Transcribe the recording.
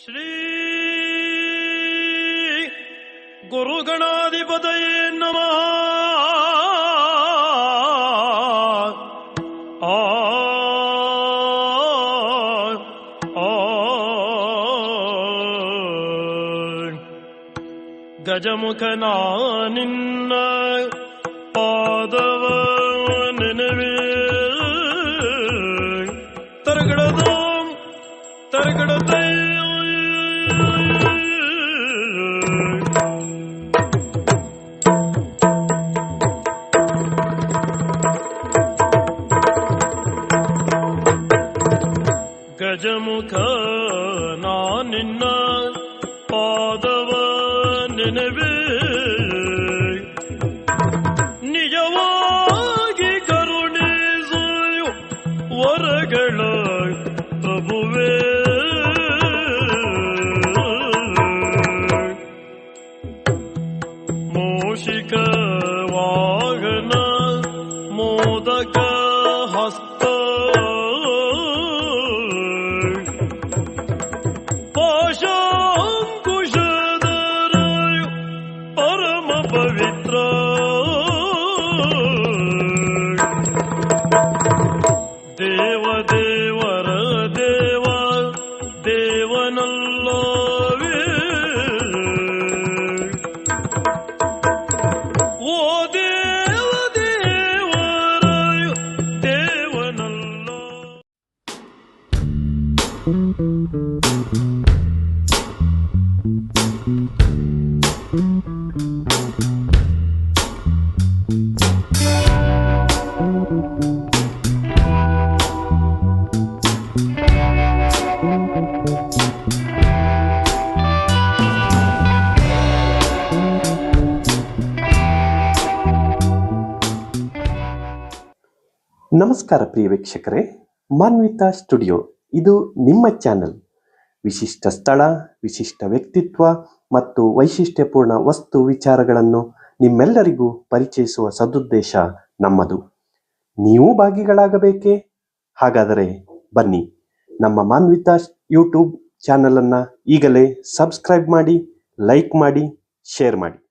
ಶ್ರೀ ಗುರುಗಣಾಧಿಪತಯೇ ನಮಃ. ಆ ಗಜಮುಖನ ನಿನ್ನ ಪಾದವ ಗಜಮುಖ ನಾ ನಿನ್ನ ಪಾದವ ನೆನವೇ. ನಿಜವಾಗಿ ಕರುಣಿಸು ವರಗಳ ಪ್ರಭುವೇ. ಮೂಷಿಕ you. ನಮಸ್ಕಾರ ಪ್ರಿಯ ವೀಕ್ಷಕರೇ ಮಾನ್ವಿತಾ ಸ್ಟುಡಿಯೋ. ಇದು ನಿಮ್ಮ ಚಾನೆಲ್. ವಿಶಿಷ್ಟ ಸ್ಥಳ, ವಿಶಿಷ್ಟ ವ್ಯಕ್ತಿತ್ವ ಮತ್ತು ವೈಶಿಷ್ಟ್ಯಪೂರ್ಣ ವಸ್ತು ವಿಚಾರಗಳನ್ನು ನಿಮ್ಮೆಲ್ಲರಿಗೂ ಪರಿಚಯಿಸುವ ಸದುದ್ದೇಶ ನಮ್ಮದು. ನೀವು ಭಾಗಿಗಳಾಗಬೇಕೇ? ಹಾಗಾದರೆ ಬನ್ನಿ. ನಮ್ಮ ಮಾನ್ವಿತಾ ಯೂಟ್ಯೂಬ್ ಚಾನಲನ್ನು ಈಗಲೇ ಸಬ್ಸ್ಕ್ರೈಬ್ ಮಾಡಿ, ಲೈಕ್ ಮಾಡಿ, ಶೇರ್ ಮಾಡಿ.